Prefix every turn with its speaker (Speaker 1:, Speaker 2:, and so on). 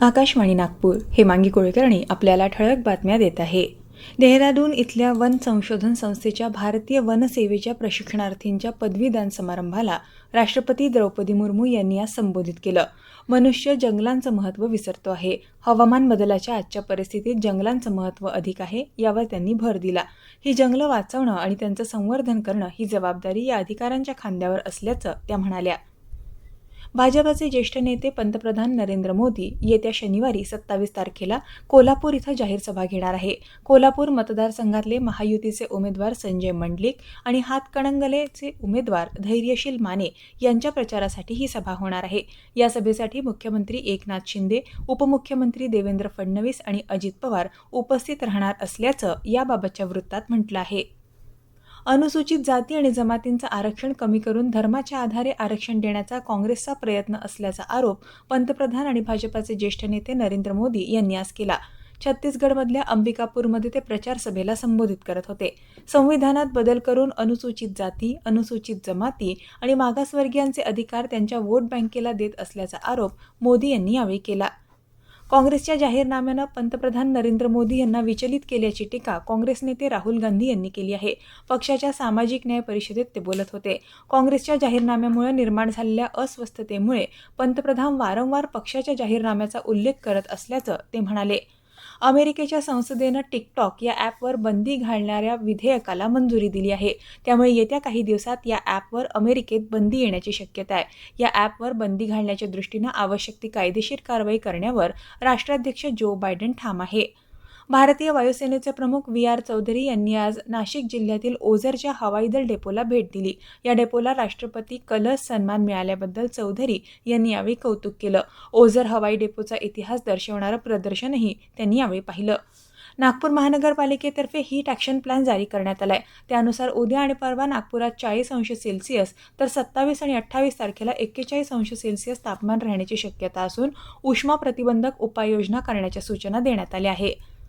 Speaker 1: आकाशवाणी नागपूर हे मांगी आपल्याला ठळक बातम्या देत आहे. देहरादून इथल्या वन संशोधन संस्थेच्या भारतीय वन सेवेच्या प्रशिक्षणार्थींच्या पदवीदान समारंभाला राष्ट्रपती द्रौपदी मुर्मू यांनी आज संबोधित केलं. मनुष्य जंगलांचं महत्त्व विसरतो आहे. हवामान बदलाच्या आजच्या परिस्थितीत जंगलांचं महत्त्व अधिक आहे यावर त्यांनी भर दिला. ही जंगलं वाचवणं आणि त्यांचं संवर्धन करणं ही जबाबदारी या अधिकाऱ्यांच्या खांद्यावर असल्याचं त्या म्हणाल्या. भाजपाचे ज्येष्ठ नेते पंतप्रधान नरेंद्र मोदी येत्या शनिवारी सत्तावीस तारखेला कोल्हापूर इथं जाहीर सभा घेणार आहे. कोल्हापूर मतदारसंघातले महायुतीचे उमेदवार संजय मंडलिक आणि हातकणंगलेचे उमेदवार धैर्यशील माने यांच्या प्रचारासाठी ही सभा होणार आहे. या सभेसाठी मुख्यमंत्री एकनाथ शिंदे उपमुख्यमंत्री देवेंद्र फडणवीस आणि अजित पवार उपस्थित राहणार असल्याचं याबाबतच्या वृत्तात म्हटलं आहे. अनुसूचित जाती आणि जमातींचं आरक्षण कमी करून धर्माच्या आधारे आरक्षण देण्याचा काँग्रेसचा प्रयत्न असल्याचा आरोप पंतप्रधान आणि भाजपाचे ज्येष्ठ नेते नरेंद्र मोदी यांनी आज केला. छत्तीसगडमधल्या अंबिकापूरमध्ये ते प्रचार सभेला संबोधित करत होते. संविधानात बदल करून अनुसूचित जाती अनुसूचित जमाती आणि मागासवर्गीयांचे अधिकार त्यांच्या वोट बँकेला देत असल्याचा आरोप मोदी यांनी यावेळी केला. काँग्रेसच्या जाहीरनाम्यानं पंतप्रधान नरेंद्र मोदी यांना विचलित केल्याची टीका काँग्रेस नेते राहुल गांधी यांनी केली आहे. पक्षाच्या सामाजिक न्याय परिषदेत ते बोलत होते. काँग्रेसच्या जाहीरनाम्यामुळे निर्माण झालेल्या अस्वस्थतेमुळे पंतप्रधान वारंवार पक्षाच्या जाहीरनाम्याचा उल्लेख करत असल्याचं ते म्हणाले. अमेरिकेच्या संसदेनं टिकटॉक या ॲपवर बंदी घालणाऱ्या विधेयकाला मंजुरी दिली आहे. त्यामुळे येत्या काही दिवसात या ॲपवर अमेरिकेत बंदी येण्याची शक्यता आहे. या ॲपवर बंदी घालण्याच्या दृष्टीनं आवश्यक ती कायदेशीर कारवाई करण्यावर राष्ट्राध्यक्ष जो बायडन ठाम आहे. भारतीय वायुसेनेचे प्रमुख व्ही आर चौधरी यांनी आज नाशिक जिल्ह्यातील ओझरच्या हवाईदल डेपोला भेट दिली. या डेपोला राष्ट्रपती कलश सन्मान मिळाल्याबद्दल चौधरी यांनी यावेळी कौतुक केलं. ओझर हवाई डेपोचा इतिहास दर्शवणारं प्रदर्शनही त्यांनी यावेळी पाहिलं. नागपूर महानगरपालिकेतर्फे हीट ॲक्शन प्लॅन जारी करण्यात आलाय. त्यानुसार उद्या आणि परवा नागपुरात चाळीस अंश सेल्सिअस तर सत्तावीस आणि अठ्ठावीस तारखेला एक्केचाळीस अंश सेल्सिअस तापमान राहण्याची शक्यता असून उष्मा प्रतिबंधक उपाययोजना करण्याच्या सूचना देण्यात आल्या आहे.